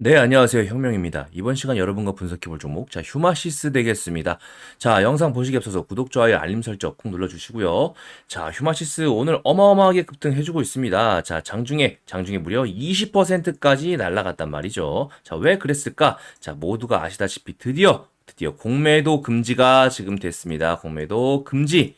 네, 안녕하세요. 혁명입니다. 이번 시간 여러분과 분석해 볼 종목, 자, 휴마시스 되겠습니다. 자, 영상 보시기 앞서서 구독, 좋아요, 알림 설정 꾹 눌러주시고요. 자, 휴마시스 오늘 어마어마하게 급등해주고 있습니다. 자, 장중에, 장중에 무려 20%까지 날아갔단 말이죠. 자, 왜 그랬을까? 자, 모두가 아시다시피 드디어, 드디어 공매도 금지가 지금 됐습니다. 공매도 금지.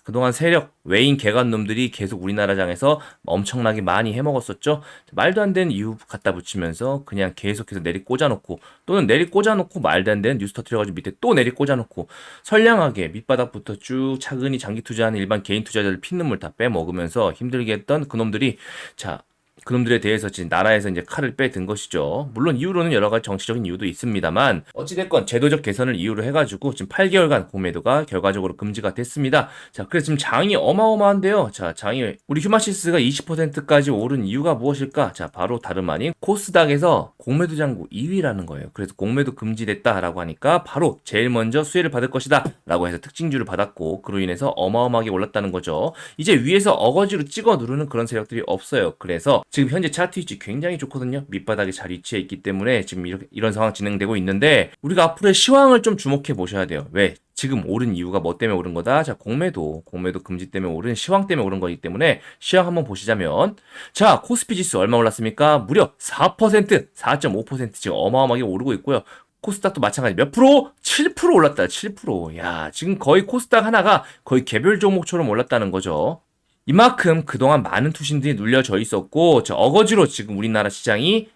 야, 그동안 세력, 외인 개간 놈들이 계속 우리나라장에서 엄청나게 많이 해먹었었죠. 말도 안 되는 이유 갖다 붙이면서 그냥 계속해서 내리 꽂아놓고 또는 내리 꽂아놓고 말도 안 되는 뉴스 터트려가지고 밑에 또 내리 꽂아놓고 선량하게 밑바닥부터 쭉 차근히 장기 투자하는 일반 개인 투자자들 피눈물 다 빼먹으면서 힘들게 했던 그놈들이 자 그놈들에 대해서 지금 나라에서 이제 칼을 빼든 것이죠. 물론 이유로는 여러 가지 정치적인 이유도 있습니다만 어찌됐건 제도적 개선을 이유로 해가지고 지금 8개월간 공매도가 결과적으로 금지가 됐습니다. 자, 그래서 지금 장이 어마어마한데요. 자, 장이 우리 휴마시스가 20%까지 오른 이유가 무엇일까? 자, 바로 다름 아닌 코스닥에서 공매도 장고 2위라는 거예요. 그래서 공매도 금지됐다라고 하니까 바로 제일 먼저 수혜를 받을 것이다라고 해서 특징주를 받았고 그로 인해서 어마어마하게 올랐다는 거죠. 이제 위에서 어거지로 찍어 누르는 그런 세력들이 없어요. 그래서 지금 현재 차트 위치 굉장히 좋거든요. 밑바닥에 잘 위치해 있기 때문에 지금 이렇게, 이런 상황 진행되고 있는데 우리가 앞으로의 시황을 좀 주목해 보셔야 돼요. 왜? 지금 오른 이유가 뭐 때문에 오른 거다? 자, 공매도, 공매도 금지 때문에 오른 시황 때문에 오른 거기 때문에 시황 한번 보시자면 자, 코스피 지수 얼마 올랐습니까? 무려 4%, 4.5% 지금 어마어마하게 오르고 있고요. 코스닥도 마찬가지 몇 프로? 7% 올랐다. 7%. 야, 지금 거의 코스닥 하나가 거의 개별 종목처럼 올랐다는 거죠. 이만큼 그동안 많은 투신들이 눌려져 있었고 저 어거지로 지금 우리나라 시장이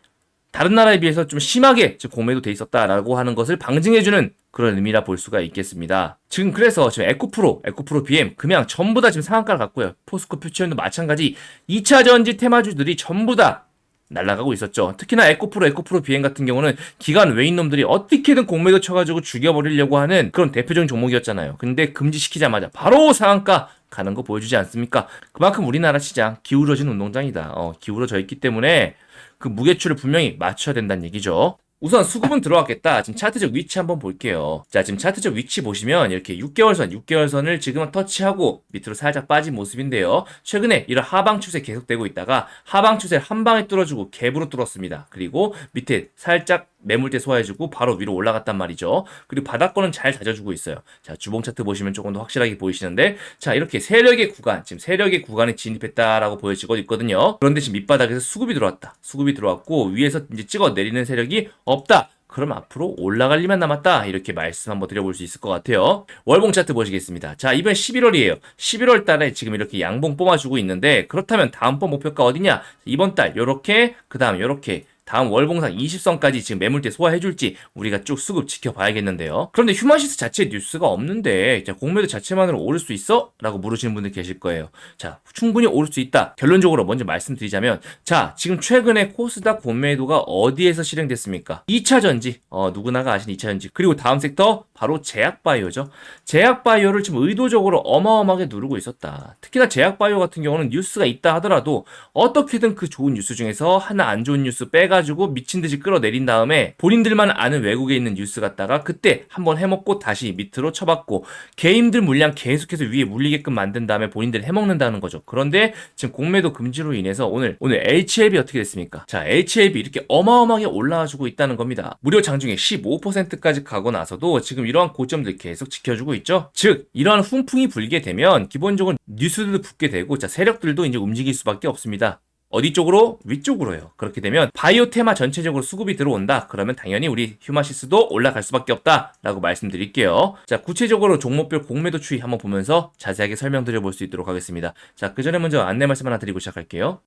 다른 나라에 비해서 좀 심하게 공매도 돼 있었다라고 하는 것을 방증해주는 그런 의미라 볼 수가 있겠습니다. 지금 그래서 지금 에코프로, 에코프로 BM, 금양 전부 다 지금 상한가를 갔고요. 포스코 퓨처연도 마찬가지 2차 전지 테마주들이 전부 다 날아가고 있었죠. 특히나 에코프로, 에코프로 BM 같은 경우는 기관 외인 놈들이 어떻게든 공매도 쳐가지고 죽여버리려고 하는 그런 대표적인 종목이었잖아요. 근데 금지시키자마자 바로 상한가 가는 거 보여주지 않습니까? 그만큼 우리나라 시장 기울어진 운동장이다. 어, 기울어져 있기 때문에 그 무게추를 분명히 맞춰야 된다는 얘기죠. 우선 수급은 들어왔겠다. 지금 차트적 위치 한번 볼게요. 자, 지금 차트적 위치 보시면 이렇게 6개월선, 6개월선을 지금은 터치하고 밑으로 살짝 빠진 모습인데요. 최근에 이런 하방 추세 계속되고 있다가 하방 추세를 한 방에 뚫어주고 갭으로 뚫었습니다. 그리고 밑에 살짝 매물대 소화해주고 바로 위로 올라갔단 말이죠. 그리고 바닥권은 잘 다져주고 있어요. 자, 주봉 차트 보시면 조금 더 확실하게 보이시는데, 자, 이렇게 세력의 구간, 지금 세력의 구간에 진입했다라고 보여지고 있거든요. 그런데 지금 밑바닥에서 수급이 들어왔다. 수급이 들어왔고, 위에서 이제 찍어 내리는 세력이 없다. 그럼 앞으로 올라갈 일만 남았다. 이렇게 말씀 한번 드려볼 수 있을 것 같아요. 월봉 차트 보시겠습니다. 자, 이번 11월이에요. 11월 달에 지금 이렇게 양봉 뽑아주고 있는데, 그렇다면 다음번 목표가 어디냐? 이번 달, 요렇게, 그 다음 요렇게, 다음 월봉상 20선까지 지금 매물대 소화해줄지 우리가 쭉 수급 지켜봐야겠는데요. 그런데 휴마시스 자체 뉴스가 없는데 자, 공매도 자체만으로 오를 수 있어? 라고 물으시는 분들 계실 거예요. 자, 충분히 오를 수 있다. 결론적으로 먼저 말씀드리자면 자, 지금 최근에 코스닥 공매도가 어디에서 실행됐습니까? 2차 전지, 어, 누구나가 아시는 2차 전지. 그리고 다음 섹터 바로 제약바이오죠. 제약바이오를 지금 의도적으로 어마어마하게 누르고 있었다. 특히나 제약바이오 같은 경우는 뉴스가 있다 하더라도 어떻게든 그 좋은 뉴스 중에서 하나 안 좋은 뉴스 빼가 지고 미친 듯이 끌어내린 다음에 본인들만 아는 외국에 있는 뉴스 갖다가 그때 한번 해먹고 다시 밑으로 쳐박고 개인들 물량 계속해서 위에 물리게끔 만든 다음에 본인들 해먹는다는 거죠. 그런데 지금 공매도 금지로 인해서 오늘 오늘 HLB 어떻게 됐습니까? 자, HLB 이렇게 어마어마하게 올라와주고 있다는 겁니다. 무려 장중에 15%까지 가고 나서도 지금 이러한 고점들 계속 지켜주고 있죠. 즉 이러한 훈풍이 불게 되면 기본적으로 뉴스들도 붙게 되고 자 세력들도 이제 움직일 수밖에 없습니다. 어디 쪽으로? 위쪽으로요. 그렇게 되면 바이오 테마 전체적으로 수급이 들어온다. 그러면 당연히 우리 휴마시스도 올라갈 수밖에 없다라고 말씀드릴게요. 자, 구체적으로 종목별 공매도 추이 한번 보면서 자세하게 설명드려 볼 수 있도록 하겠습니다. 자, 그 전에 먼저 안내 말씀 하나 드리고 시작할게요.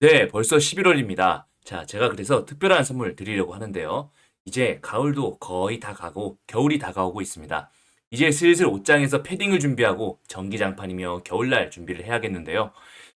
네, 벌써 11월입니다. 자, 제가 그래서 특별한 선물 드리려고 하는데요. 이제 가을도 거의 다 가고 겨울이 다가오고 있습니다. 이제 슬슬 옷장에서 패딩을 준비하고 전기장판이며 겨울날 준비를 해야겠는데요.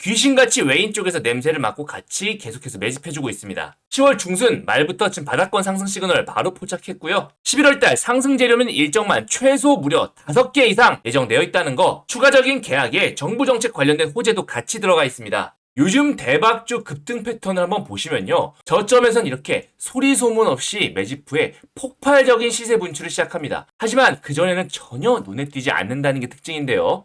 귀신같이 외인 쪽에서 냄새를 맡고 같이 계속해서 매집해주고 있습니다. 10월 중순 말부터 지금 바닥권 상승 시그널 바로 포착했고요. 11월달 상승 재료는 일정만 최소 무려 5개 이상 예정되어 있다는 거 추가적인 계약에 정부 정책 관련된 호재도 같이 들어가 있습니다. 요즘 대박주 급등 패턴을 한번 보시면요. 저점에선 이렇게 소리 소문 없이 매집 후에 폭발적인 시세 분출을 시작합니다. 하지만 그전에는 전혀 눈에 띄지 않는다는 게 특징인데요.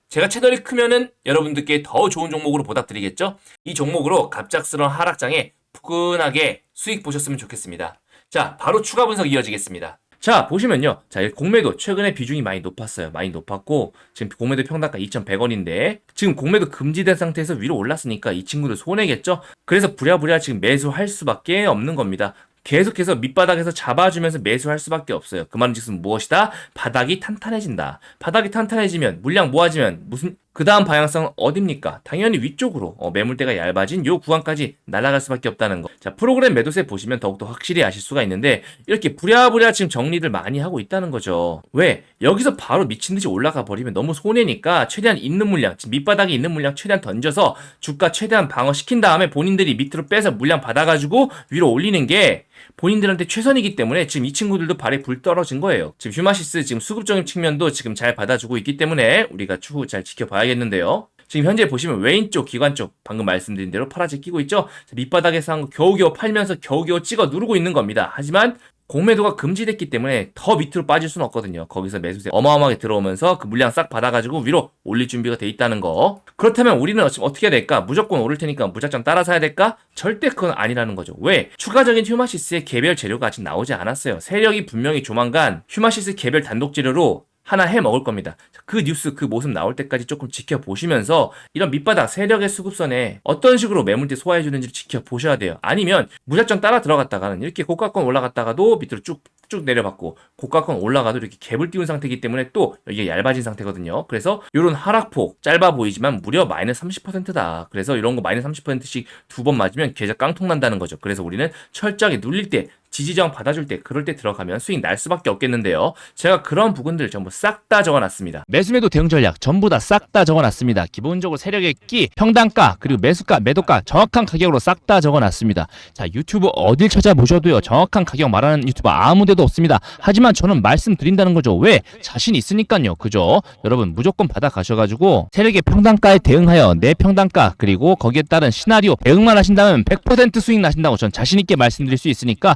제가 채널이 크면은 여러분들께 더 좋은 종목으로 보답드리겠죠? 이 종목으로 갑작스러운 하락장에 푸근하게 수익 보셨으면 좋겠습니다. 자, 바로 추가 분석 이어지겠습니다. 자, 보시면요. 자, 이 공매도 최근에 비중이 많이 높았어요. 많이 높았고, 지금 공매도 평단가 2,100원인데, 지금 공매도 금지된 상태에서 위로 올랐으니까 이 친구들 손해겠죠? 그래서 부랴부랴 지금 매수할 수밖에 없는 겁니다. 계속해서 밑바닥에서 잡아주면서 매수할 수밖에 없어요. 그 말은 즉슨 무엇이다? 바닥이 탄탄해진다. 바닥이 탄탄해지면 물량 모아지면 무슨 그 다음 방향성은 어딥니까? 당연히 위쪽으로 어, 매물대가 얇아진 요 구간까지 날아갈 수밖에 없다는 거. 자 프로그램 매도세 보시면 더욱더 확실히 아실 수가 있는데 이렇게 부랴부랴 지금 정리들 많이 하고 있다는 거죠. 왜? 여기서 바로 미친 듯이 올라가 버리면 너무 손해니까 최대한 있는 물량, 지금 밑바닥에 있는 물량 최대한 던져서 주가 최대한 방어시킨 다음에 본인들이 밑으로 빼서 물량 받아가지고 위로 올리는 게 본인들한테 최선이기 때문에 지금 이 친구들도 발에 불 떨어진 거예요. 지금 휴마시스 지금 수급적인 측면도 지금 잘 받아주고 있기 때문에 우리가 추후 잘 지켜봐야 겠는데요. 지금 현재 보시면 웨인 쪽, 기관 쪽 방금 말씀드린 대로 파란색 끼고 있죠. 자, 밑바닥에서 한거 겨우겨우 팔면서 겨우겨우 찍어 누르고 있는 겁니다. 하지만 공매도가 금지됐기 때문에 더 밑으로 빠질 수는 없거든요. 거기서 매수세 어마어마하게 들어오면서 그 물량 싹 받아가지고 위로 올릴 준비가 돼 있다는 거. 그렇다면 우리는 지금 어떻게 해야 될까? 무조건 오를 테니까 무작정 따라 사야 될까? 절대 그건 아니라는 거죠. 왜? 추가적인 휴마시스의 개별 재료가 아직 나오지 않았어요. 세력이 분명히 조만간 휴마시스 개별 단독 재료로 하나 해 먹을 겁니다. 그 뉴스, 그 모습 나올 때까지 조금 지켜보시면서 이런 밑바닥 세력의 수급선에 어떤 식으로 매물대 소화해 주는지 지켜보셔야 돼요. 아니면 무작정 따라 들어갔다가는 이렇게 고가권 올라갔다가도 밑으로 쭉, 쭉 내려받고 고가권 올라가도 이렇게 갭을 띄운 상태이기 때문에 또 이게 얇아진 상태거든요. 그래서 이런 하락폭 짧아 보이지만 무려 마이너스 30%다. 그래서 이런 거 마이너스 30%씩 두 번 맞으면 계좌 깡통 난다는 거죠. 그래서 우리는 철저하게 눌릴 때 지지저항 받아줄 때 그럴 때 들어가면 수익 날 수밖에 없겠는데요. 제가 그런 부분들 전부 싹 다 적어놨습니다. 매수매도 대응 전략 전부 다 싹 다 적어놨습니다. 기본적으로 세력의 끼, 평단가, 그리고 매수가, 매도가 정확한 가격으로 싹 다 적어놨습니다. 자 유튜브 어딜 찾아보셔도요 정확한 가격 말하는 유튜버 아무데도 없습니다. 하지만 저는 말씀드린다는 거죠. 왜? 자신 있으니까요. 그죠? 여러분 무조건 받아가셔가지고 세력의 평단가에 대응하여 내 평단가 그리고 거기에 따른 시나리오 대응만 하신다면 100% 수익 나신다고 전 자신 있게 말씀드릴 수 있으니까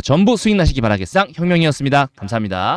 전부 수익 나시기 바라겠상 혁명이었습니다. 감사합니다.